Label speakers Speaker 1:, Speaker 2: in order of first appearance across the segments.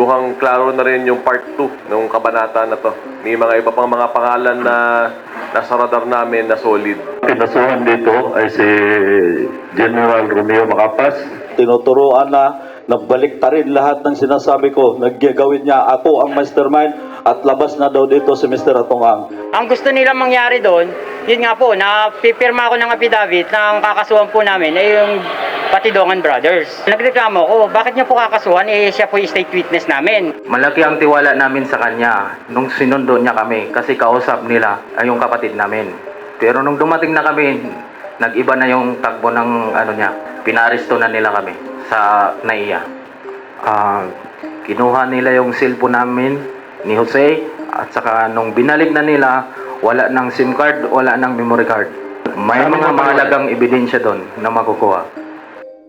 Speaker 1: mukhang klaro na rin yung part 2 ng kabanata na to. May mga iba pang mga pangalan na nasa radar namin na solid.
Speaker 2: Kinasuhan dito ay si General Romeo Macapas.
Speaker 3: tinuturuan na nagbalik ta rin lahat ng sinasabi ko. Naggagawin niya ako ang mastermind at labas na daw dito si Mr. Atongang.
Speaker 4: Ang gusto nila mangyari doon, yun nga po, na pipirma ako ng affidavit na ang kakasuhan po namin ay yung Patidongan Brothers. Nagreklamo ko, bakit niyo po kakasuhan? Eh, siya po yung state witness namin.
Speaker 5: Malaki ang tiwala namin sa kanya nung sinundo niya kami kasi kausap nila ay yung kapatid namin. Pero nung dumating na kami, nag-iba na yung takbo ng ano niya. Pinaresto na nila kami sa NAIA. Ah, kinuha nila yung cellphone namin ni Jose at saka nung binalik na nila, wala ng SIM card, wala ng memory card. May mga mahalagang ebidensya doon na makukuha.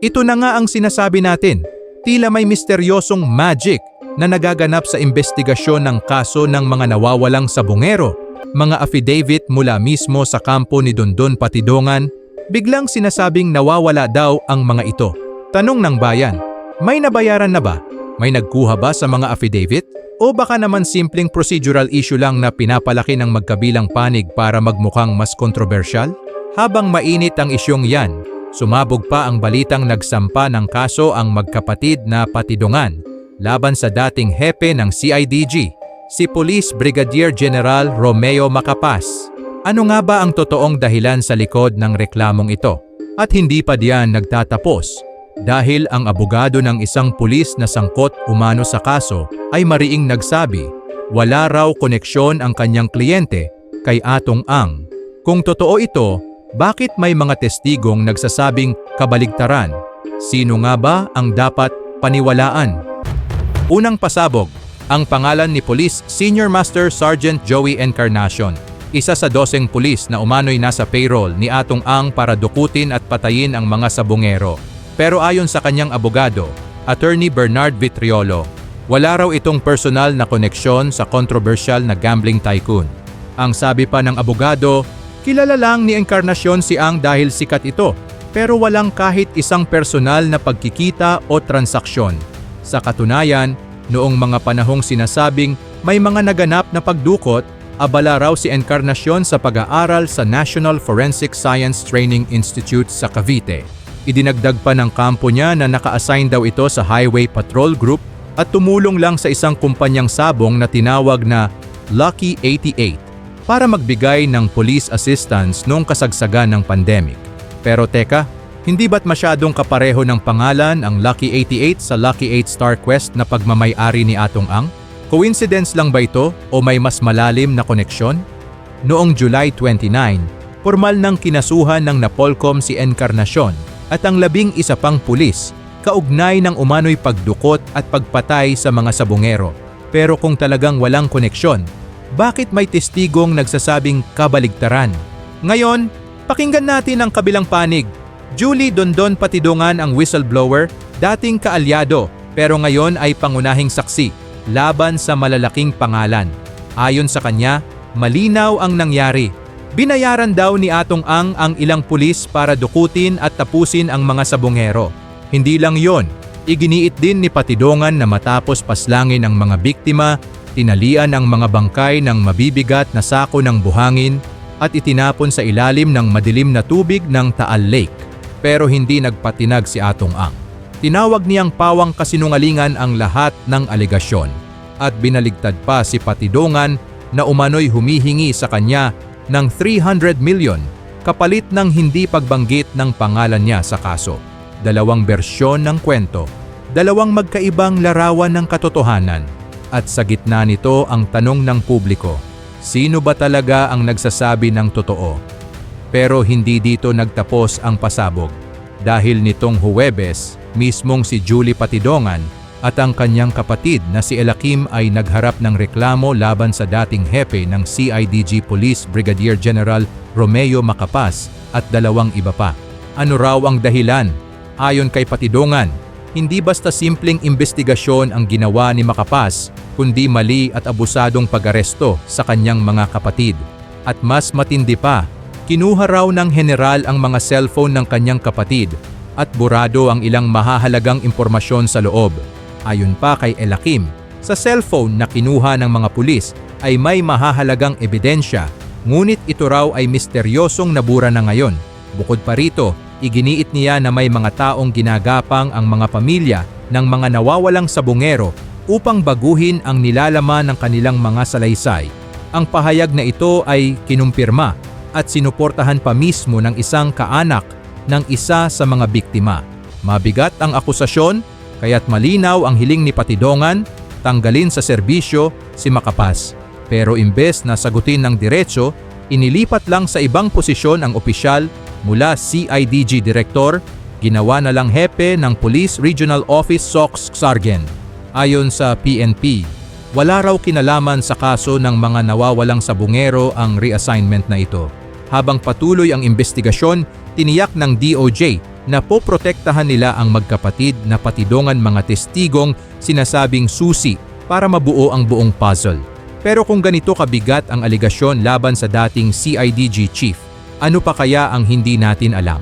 Speaker 6: Ito na nga ang sinasabi natin. Tila may misteryosong magic na nagaganap sa investigasyon ng kaso ng mga nawawalang sabungero. Mga affidavit mula mismo sa kampo ni Dondon Patidongan, biglang sinasabing nawawala daw ang mga ito. Tanong ng bayan, may nabayaran na ba? May nagkuha ba sa mga affidavit? O baka naman simpleng procedural issue lang na pinapalaki ng magkabilang panig para magmukhang mas kontrobersyal? Habang mainit ang isyong yan, Sumabog pa ang balitang nagsampa ng kaso ang magkapatid na patidungan laban sa dating hepe ng CIDG, si Police Brigadier General Romeo Macapas. Ano nga ba ang totoong dahilan sa likod ng reklamong ito? At hindi pa diyan nagtatapos dahil ang abogado ng isang pulis na sangkot umano sa kaso ay mariing nagsabi wala raw koneksyon ang kanyang kliyente kay Atong Ang. Kung totoo ito, bakit may mga testigong nagsasabing kabaligtaran? Sino nga ba ang dapat paniwalaan? Unang pasabog, ang pangalan ni Police Senior Master Sergeant Joey Encarnacion, isa sa doseng pulis na umano'y nasa payroll ni Atong Ang para dukutin at patayin ang mga sabungero. Pero ayon sa kanyang abogado, Attorney Bernard Vitriolo, wala raw itong personal na koneksyon sa controversial na gambling tycoon. Ang sabi pa ng abogado, kilala lang ni Encarnacion si Ang dahil sikat ito, pero walang kahit isang personal na pagkikita o transaksyon. Sa katunayan, noong mga panahong sinasabing may mga naganap na pagdukot, abala raw si Encarnacion sa pag-aaral sa National Forensic Science Training Institute sa Cavite. Idinagdag pa ng kampo niya na naka-assign daw ito sa Highway Patrol Group at tumulong lang sa isang kumpanyang sabong na tinawag na Lucky 88 para magbigay ng police assistance noong kasagsagan ng pandemic. Pero teka, hindi ba't masyadong kapareho ng pangalan ang Lucky 88 sa Lucky 8 Star Quest na pagmamay-ari ni Atong Ang? Coincidence lang ba ito o may mas malalim na koneksyon? Noong July 29, formal nang kinasuhan ng Napolcom si Encarnacion at ang labing isa pang pulis kaugnay ng umano'y pagdukot at pagpatay sa mga sabungero. Pero kung talagang walang koneksyon, bakit may testigong nagsasabing kabaligtaran? Ngayon, pakinggan natin ang kabilang panig. Julie Dondon Patidongan ang whistleblower, dating kaalyado pero ngayon ay pangunahing saksi laban sa malalaking pangalan. Ayon sa kanya, malinaw ang nangyari. Binayaran daw ni Atong Ang ang ilang pulis para dukutin at tapusin ang mga sabungero. Hindi lang yon, iginiit din ni Patidongan na matapos paslangin ang mga biktima, tinalian ang mga bangkay ng mabibigat na sako ng buhangin at itinapon sa ilalim ng madilim na tubig ng Taal Lake. Pero hindi nagpatinag si Atong Ang. Tinawag niyang pawang kasinungalingan ang lahat ng alegasyon at binaligtad pa si Patidongan na umano'y humihingi sa kanya ng 300 million kapalit ng hindi pagbanggit ng pangalan niya sa kaso. Dalawang bersyon ng kwento, dalawang magkaibang larawan ng katotohanan at sa gitna nito ang tanong ng publiko, sino ba talaga ang nagsasabi ng totoo? Pero hindi dito nagtapos ang pasabog dahil nitong Huwebes, mismong si Julie Patidongan at ang kanyang kapatid na si Elakim ay nagharap ng reklamo laban sa dating hepe ng CIDG Police Brigadier General Romeo Macapas at dalawang iba pa. Ano raw ang dahilan? Ayon kay Patidongan, hindi basta simpleng investigasyon ang ginawa ni Macapas, kundi mali at abusadong pag-aresto sa kanyang mga kapatid. At mas matindi pa, kinuha raw ng general ang mga cellphone ng kanyang kapatid at burado ang ilang mahahalagang impormasyon sa loob. Ayon pa kay Elakim, Sa cellphone na kinuha ng mga pulis ay may mahahalagang ebidensya, ngunit ito raw ay misteryosong nabura na ngayon. Bukod pa rito, iginiit niya na may mga taong ginagapang ang mga pamilya ng mga nawawalang sabungero upang baguhin ang nilalaman ng kanilang mga salaysay. Ang pahayag na ito ay kinumpirma at sinuportahan pa mismo ng isang kaanak ng isa sa mga biktima. Mabigat ang akusasyon, kaya't malinaw ang hiling ni Patidongan tanggalin sa serbisyo si Makapas. Pero imbes na sagutin ng diretso, inilipat lang sa ibang posisyon ang opisyal mula CIDG Director, ginawa na lang hepe ng Police Regional Office SOX Sargent. Ayon sa PNP, wala raw kinalaman sa kaso ng mga nawawalang sabungero ang reassignment na ito. Habang patuloy ang investigasyon, tiniyak ng DOJ na poprotektahan nila ang magkapatid na patidongan mga testigong sinasabing susi para mabuo ang buong puzzle. Pero kung ganito kabigat ang aligasyon laban sa dating CIDG chief, ano pa kaya ang hindi natin alam?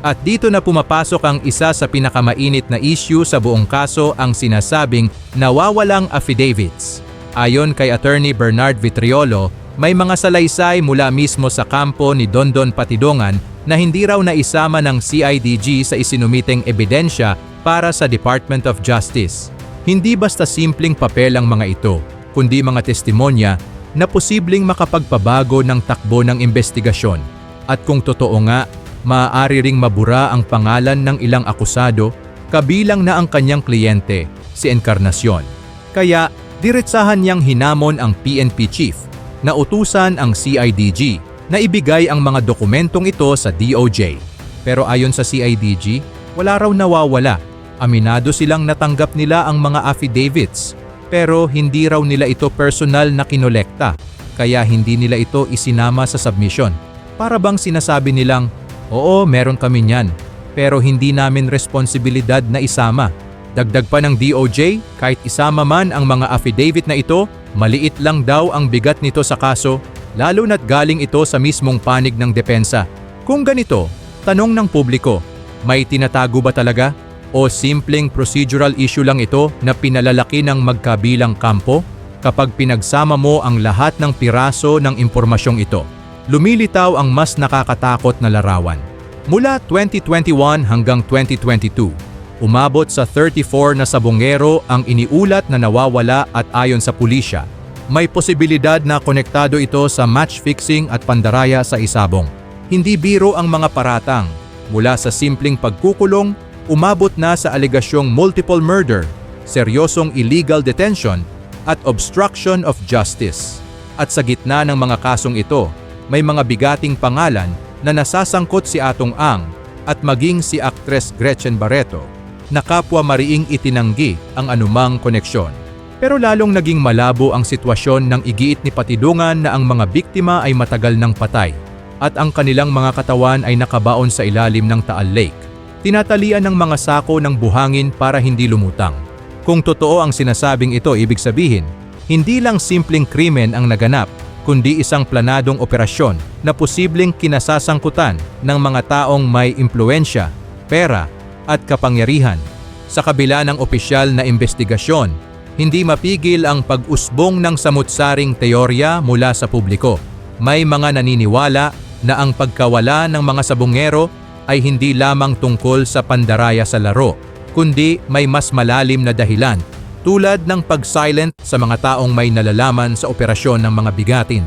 Speaker 6: At dito na pumapasok ang isa sa pinakamainit na issue sa buong kaso ang sinasabing nawawalang affidavits. Ayon kay Attorney Bernard Vitriolo, may mga salaysay mula mismo sa kampo ni Dondon Patidongan na hindi raw naisama ng CIDG sa isinumiteng ebidensya para sa Department of Justice. Hindi basta simpleng papel ang mga ito, kundi mga testimonya na posibleng makapagpabago ng takbo ng investigasyon. At kung totoo nga, maaari ring mabura ang pangalan ng ilang akusado, kabilang na ang kanyang kliyente, si Encarnacion. Kaya, diretsahan niyang hinamon ang PNP chief na utusan ang CIDG na ibigay ang mga dokumentong ito sa DOJ. Pero ayon sa CIDG, wala raw nawawala. Aminado silang natanggap nila ang mga affidavits, pero hindi raw nila ito personal na kinolekta, kaya hindi nila ito isinama sa submission. Para bang sinasabi nilang, oo meron kami niyan, pero hindi namin responsibilidad na isama. Dagdag pa ng DOJ, kahit isama man ang mga affidavit na ito, maliit lang daw ang bigat nito sa kaso, lalo na't galing ito sa mismong panig ng depensa. Kung ganito, tanong ng publiko, may tinatago ba talaga? O simpleng procedural issue lang ito na pinalalaki ng magkabilang kampo? Kapag pinagsama mo ang lahat ng piraso ng impormasyong ito, lumilitaw ang mas nakakatakot na larawan. Mula 2021 hanggang 2022, umabot sa 34 na sabongero ang iniulat na nawawala at ayon sa pulisya, may posibilidad na konektado ito sa match fixing at pandaraya sa isabong. Hindi biro ang mga paratang, mula sa simpleng pagkukulong, umabot na sa alegasyong multiple murder, seryosong illegal detention, at obstruction of justice. At sa gitna ng mga kasong ito, may mga bigating pangalan na nasasangkot si Atong Ang at maging si aktres Gretchen Barreto na kapwa mariing itinanggi ang anumang koneksyon. Pero lalong naging malabo ang sitwasyon ng igiit ni Patidungan na ang mga biktima ay matagal ng patay at ang kanilang mga katawan ay nakabaon sa ilalim ng Taal Lake. Tinatalian ng mga sako ng buhangin para hindi lumutang. Kung totoo ang sinasabing ito, ibig sabihin, hindi lang simpleng krimen ang naganap, kundi isang planadong operasyon na posibleng kinasasangkutan ng mga taong may impluensya, pera at kapangyarihan. Sa kabila ng opisyal na investigasyon, hindi mapigil ang pag-usbong ng samutsaring teorya mula sa publiko. May mga naniniwala na ang pagkawala ng mga sabungero ay hindi lamang tungkol sa pandaraya sa laro, kundi may mas malalim na dahilan tulad ng pag-silent sa mga taong may nalalaman sa operasyon ng mga bigatin.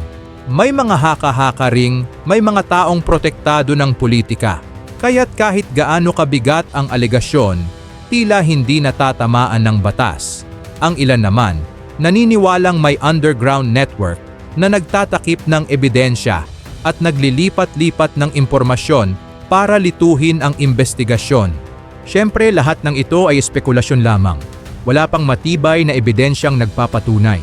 Speaker 6: May mga haka-haka ring may mga taong protektado ng politika. Kaya't kahit gaano kabigat ang alegasyon, tila hindi natatamaan ng batas. Ang ilan naman, naniniwalang may underground network na nagtatakip ng ebidensya at naglilipat-lipat ng impormasyon para lituhin ang investigasyon. Siyempre lahat ng ito ay espekulasyon lamang. Wala pang matibay na ebidensyang nagpapatunay.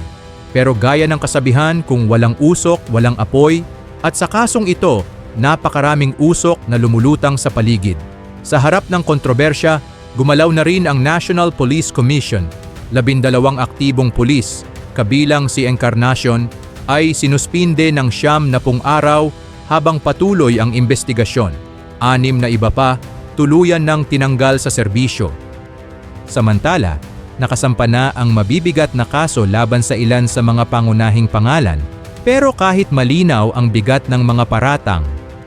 Speaker 6: Pero gaya ng kasabihan kung walang usok, walang apoy, at sa kasong ito, napakaraming usok na lumulutang sa paligid. Sa harap ng kontrobersya, gumalaw na rin ang National Police Commission. Labindalawang aktibong pulis, kabilang si Encarnacion, ay sinuspinde ng siyam na pung araw habang patuloy ang investigasyon. Anim na iba pa, tuluyan ng tinanggal sa serbisyo. Samantala, Nakasampa na ang mabibigat na kaso laban sa ilan sa mga pangunahing pangalan. Pero kahit malinaw ang bigat ng mga paratang,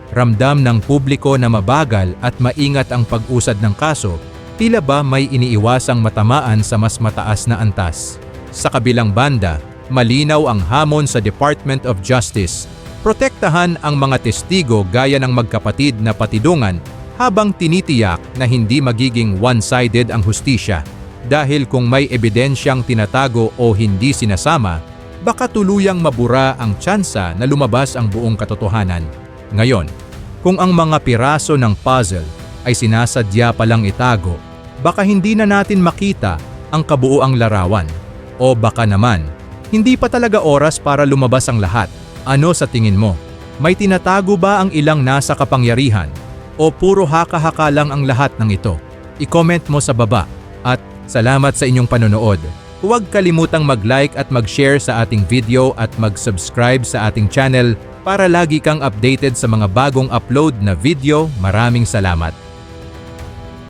Speaker 6: ramdam ng publiko na mabagal at maingat ang pag-usad ng kaso, tila ba may iniiwasang matamaan sa mas mataas na antas. Sa kabilang banda, malinaw ang hamon sa Department of Justice. Protektahan ang mga testigo gaya ng magkapatid na patidungan habang tinitiyak na hindi magiging one-sided ang hustisya. Dahil kung may ebidensyang tinatago o hindi sinasama, baka tuluyang mabura ang tsansa na lumabas ang buong katotohanan. Ngayon, kung ang mga piraso ng puzzle ay sinasadya palang itago, baka hindi na natin makita ang kabuuang larawan. O baka naman, hindi pa talaga oras para lumabas ang lahat. Ano sa tingin mo? May tinatago ba ang ilang nasa kapangyarihan? O puro haka-haka lang ang lahat ng ito? I-comment mo sa baba. At salamat sa inyong panonood. Huwag kalimutang mag-like at mag-share sa ating video at mag-subscribe sa ating channel para lagi kang updated sa mga bagong upload na video. Maraming salamat.